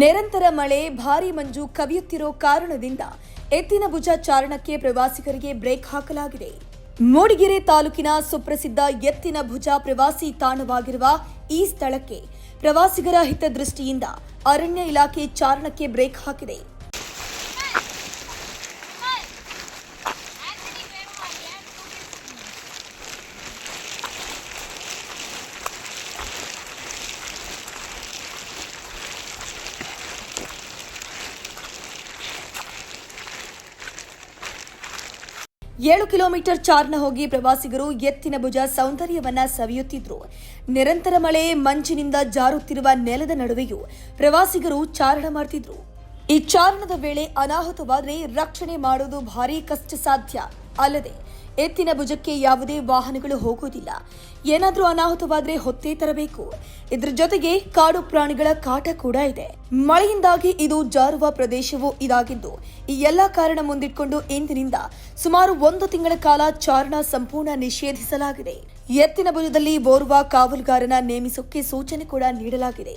ನಿರಂತರ ಮಳೆ, ಭಾರೀ ಮಂಜು ಕವಿಯುತ್ತಿರೋ ಕಾರಣದಿಂದ ಎತ್ತಿನ ಭುಜ ಚಾರಣಕ್ಕೆ ಪ್ರವಾಸಿಗರಿಗೆ ಬ್ರೇಕ್ ಹಾಕಲಾಗಿದೆ. ಮೂಡಿಗೆರೆ ತಾಲೂಕಿನ ಸುಪ್ರಸಿದ್ಧ ಎತ್ತಿನ ಭುಜ ಪ್ರವಾಸಿ ತಾಣವಾಗಿರುವ ಈ ಸ್ಥಳಕ್ಕೆ ಪ್ರವಾಸಿಗರ ಹಿತದೃಷ್ಟಿಯಿಂದ ಅರಣ್ಯ ಇಲಾಖೆ ಚಾರಣಕ್ಕೆ ಬ್ರೇಕ್ ಹಾಕಿದೆ. ಏಳು ಕಿಲೋಮೀಟರ್ ಚಾರ್ನ ಹೋಗಿ ಪ್ರವಾಸಿಗರು ಎತ್ತಿನ ಭುಜ ಸೌಂದರ್ಯವನ್ನ ಸವಿಯುತ್ತಿದ್ರು. ನಿರಂತರ ಮಳೆ, ಮಂಜಿನಿಂದ ಜಾರುತ್ತಿರುವ ನೆಲದ ನಡುವೆಯೂ ಪ್ರವಾಸಿಗರು ಚಾರಣ ಮಾಡ್ತಿದ್ರು. ಈ ಚಾರಣದ ವೇಳೆ ಅನಾಹುತವಾದರೆ ರಕ್ಷಣೆ ಮಾಡೋದು ಭಾರೀ ಕಷ್ಟ ಸಾಧ್ಯ ಅಲ್ಲದೆ ಎತ್ತಿನ ಭುಜಕ್ಕೆ ಯಾವುದೇ ವಾಹನಗಳು ಹೋಗುವುದಿಲ್ಲ. ಏನಾದರೂ ಅನಾಹುತವಾದರೆ ಹೊತ್ತೇ ತರಬೇಕು. ಇದರ ಜೊತೆಗೆ ಕಾಡು ಪ್ರಾಣಿಗಳ ಕಾಟ ಕೂಡ ಇದೆ. ಮಳೆಯಿಂದಾಗಿ ಇದು ಜಾರುವ ಪ್ರದೇಶವೂ ಇದಾಗಿದ್ದು, ಈ ಎಲ್ಲ ಕಾರಣ ಮುಂದಿಟ್ಕೊಂಡು ಇಂದಿನಿಂದ ಸುಮಾರು ಒಂದು ತಿಂಗಳ ಕಾಲ ಚಾರಣ ಸಂಪೂರ್ಣ ನಿಷೇಧಿಸಲಾಗಿದೆ. ಎತ್ತಿನ ಭುಜದಲ್ಲಿ ಓರ್ವ ಕಾವಲುಗಾರನ ನೇಮಿಸೋಕೆ ಸೂಚನೆ ಕೂಡ ನೀಡಲಾಗಿದೆ.